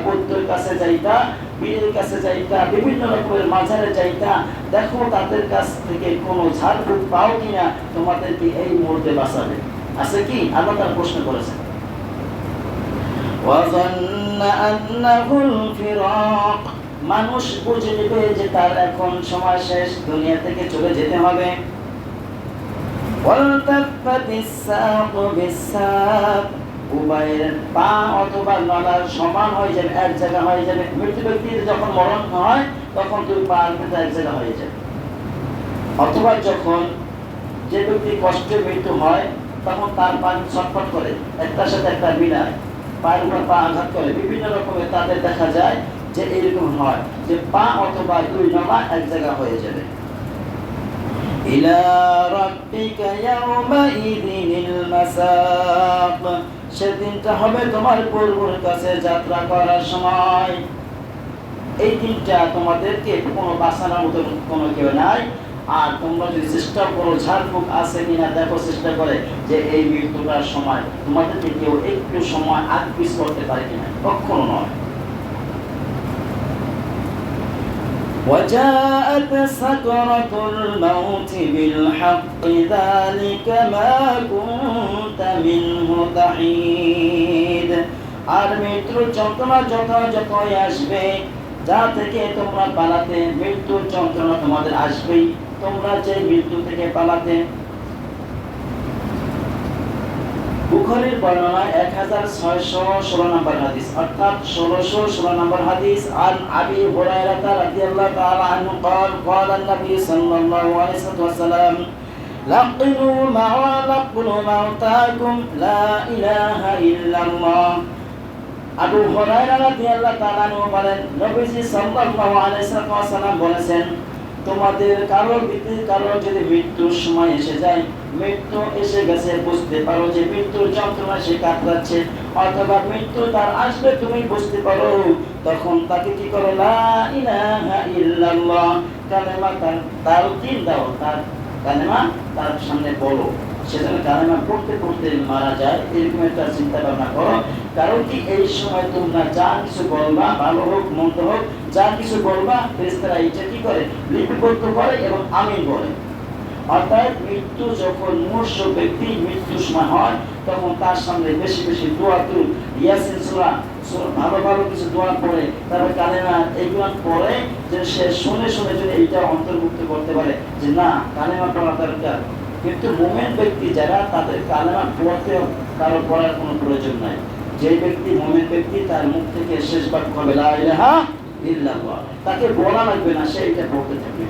বৌদ্ধের কাছে যাইতা পীরের কাছে যাইতা বিভিন্ন রকমের মাঝারে যাইতা দেখো তাদের কাছ থেকে কোনো ঝাড়ফুঁক পাও কিনা তোমাদেরকে এই মুহূর্তে বাঁচাবে আছে কি আল্লাহ তার প্রশ্ন করেছেন وظن أنه الفراق মানুষ বুঝে নেবে যে তার এখন সময় শেষ দুনিয়া থেকে চলে যেতে হবে والتفت الساق بالساق উভয়ের পা অথবা নলার সমান হয়ে যাবে এক জায়গা হয়ে যাবে মৃত্যু ব্যক্তির যখন মরণ হয় তখন দুই পা কিন্তু এক জায়গা হয়ে যাবে অথবা যখন যে ব্যক্তি কষ্টে মৃত্যু হয় তখন তার পা ছটফট করে একটার সাথে একটা মিলায় পায়ের উপর পা আঘাত করে বিভিন্ন রকমের তাদের দেখা যায় যে এরকম হয় যে পা অথবা দুই নলা এক জায়গা হয়ে যাবে إلى ربك يومئذ المساق সেদিনটা হবে তোমার প্রভুর কাছে যাত্রা করার সময় এই দিনটা তোমাদেরকে কোনো বাঁচানোর মতো কোনো কেউ নাই আর তোমরা যদি চেষ্টা করো ঝাড়ফুঁক আছে কিনা দেখো চেষ্টা করে যে এই মৃত্যুটার সময় তোমাদেরকে কেউ একটু সময় আগ পিছ করতে পারে কিনা কখনো নয় وجاءت سكرة الموت بالحق ذلك ما كنت منه تحيد আর মৃত্যুর যন্ত্রণা যত যতই আসবে যা থেকে তোমরা পালাতে মৃত্যুর যন্ত্রণা তোমাদের আসবেই তোমরা যে মৃত্যু থেকে পালাতে বুখারীর বর্ণনা এক হাজার ছয়শো ষোলো নম্বর হাদিস অর্থাৎ ষোলোশো ষোলো নম্বর হাদিস আন আবি হুরায়রাতা রাদিয়াল্লাহু তাআলা আনহু قال قال النبي صلى الله عليه وسلم لقنوا مع لقنوا موتاكم لا إله إلا الله আবু হুরায়রা রাদিয়াল্লাহু তাআলা আনহু বলেন নবীজি সাল্লাল্লাহু আলাইহি ওয়াসাল্লাম বলেছেন তোমাদের কারোর ভিতরে কারোর যদি মৃত্যুর সময় এসে যায় মৃত্যু এসে গেছে বুঝতে পারো যে মৃত্যুর যন্ত্রণা সে কাতরাচ্ছে অথবা মৃত্যু তার আসবে তুমি বুঝতে পারো তখন তাকে কি করো লা ইলাহা ইল্লাল্লাহ কালেমা তার তার দিন দাও তার কালেমা তার সামনে বলো। সেজন্য কালেমা পড়তে পড়তে মারা যায়, এরকম একটা চিন্তা ভাবনা করো। কারণ কি এই সময় তোমরা যা কিছু বলবা, ভালো হোক, মন্দ হোক, যা কিছু বলবা, ফেরেশতারা এটা কি করে? লিপিবদ্ধ করে এবং আমি বলে। অর্থাৎ মৃত্যু যখন মনুষ্য ব্যক্তি সময় হয়, তখন তার সামনে বেশি বেশি দোয়া তুল। ভালো ভালো কিছু দোয়া পড়ে পড়ে যে সে শুনে শুনে যদি এইটা অন্তর্ভুক্ত করতে পারে যে না, কালেমা পড়া দরকার। কিন্তু মোমেন ব্যক্তি যারা, তাদের কালেমা পড়তে কারও পড়ার কোনো প্রয়োজন নাই। যে ব্যক্তি মোমেন ব্যক্তি, তার মুখ থেকে শেষ বাক্য হবে তাকে বলা লাগবে না, সে এটা পড়তে থাকবে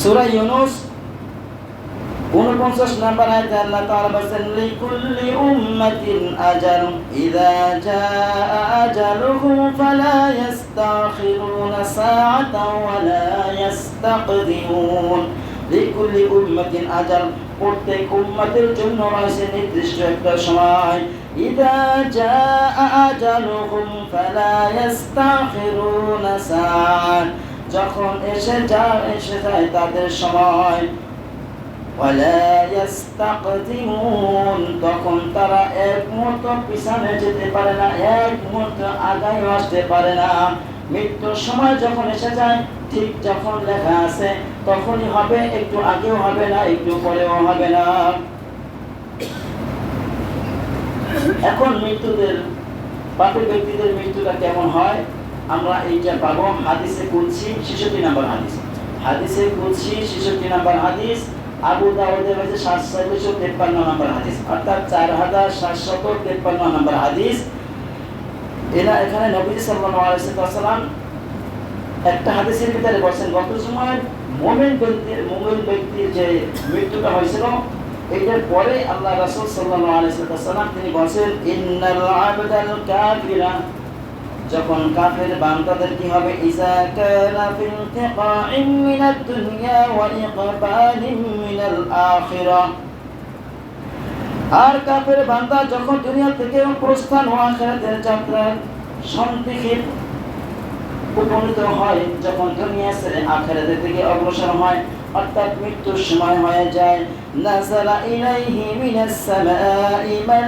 সূরা ইউনূস 49 নাম্বার আয়াতে আল্লাহ তাআলা বলেন লিকুল্লি উম্মাতিন আজাল ইযা জাআ আজালুহু ফালা ইস্তাখিরুনা সাআতান ওয়া লা ইস্তাকদিমুন লিকুল্লি উম্মাতিন আজাল, প্রত্যেক উম্মতের জন্য রয়েছে নির্দিষ্ট একটা সময়। ইযা জাআ আজালুহুম ফালা ইস্তাখিরুনা সাআত। যখন এসে যা এসে যায় তাদের সময়। তখন তারা এক মুহূর্ত পিছনে যেতে পারে না, এক মুহূর্ত আগায় আসতে পারে না। মৃত্যুর সময় যখন এসে যায়, ঠিক যখন লেখা আছে, তখনই হবে, একটু আগেও হবে না, একটু পরেও হবে না। এখন মৃত্যুদের পাপী ব্যক্তিদের মৃত্যুটা কেমন হয়? আমরা এইটা পাবো হাদিসে কুলছি ছেষট্টি নাম্বার হাদিস। হাদিসে কুলছি ছেষট্টি নাম্বার হাদিস, আবু দাউদের হচ্ছে সাতশো তেপ্পান্ন নম্বর হাদিস, অর্থাৎ চার হাজার সাতশত তেপ্পান্ন নম্বর হাদিস। এরা এখানে নবী সাল্লাম একটা হাদিসের ভিতরে বলছেন, গত সময় মোমেন ব্যক্তির মোমেন ব্যক্তির যে মৃত্যুটা হয়েছিল, এটার পরে আল্লাহ রাসূল সাল্লাল্লাহু আলাইহি ওয়াসাল্লাম তিনি বলেন ইন্নাল আবদাল কাফিরা। যখন কাফের বান্দাদের কি হবে? ইজা কানা ফিল মিনাদ দুনিয়া ওয়া ইকবালিম মিনাল আখিরাহ আর কাফের বান্দা যখন দুনিয়া থেকে প্রস্থান ও আখিরাতের যাত্রা সন্দিকে উপনীত হয়, যখন দুনিয়া ছেড়ে আখিরাতের দিকে অগ্রসর হয়, অর্থাৎ মৃত্যুর সময় হয়ে যায়। নাজালা ইলাইহি মিনাস সামাই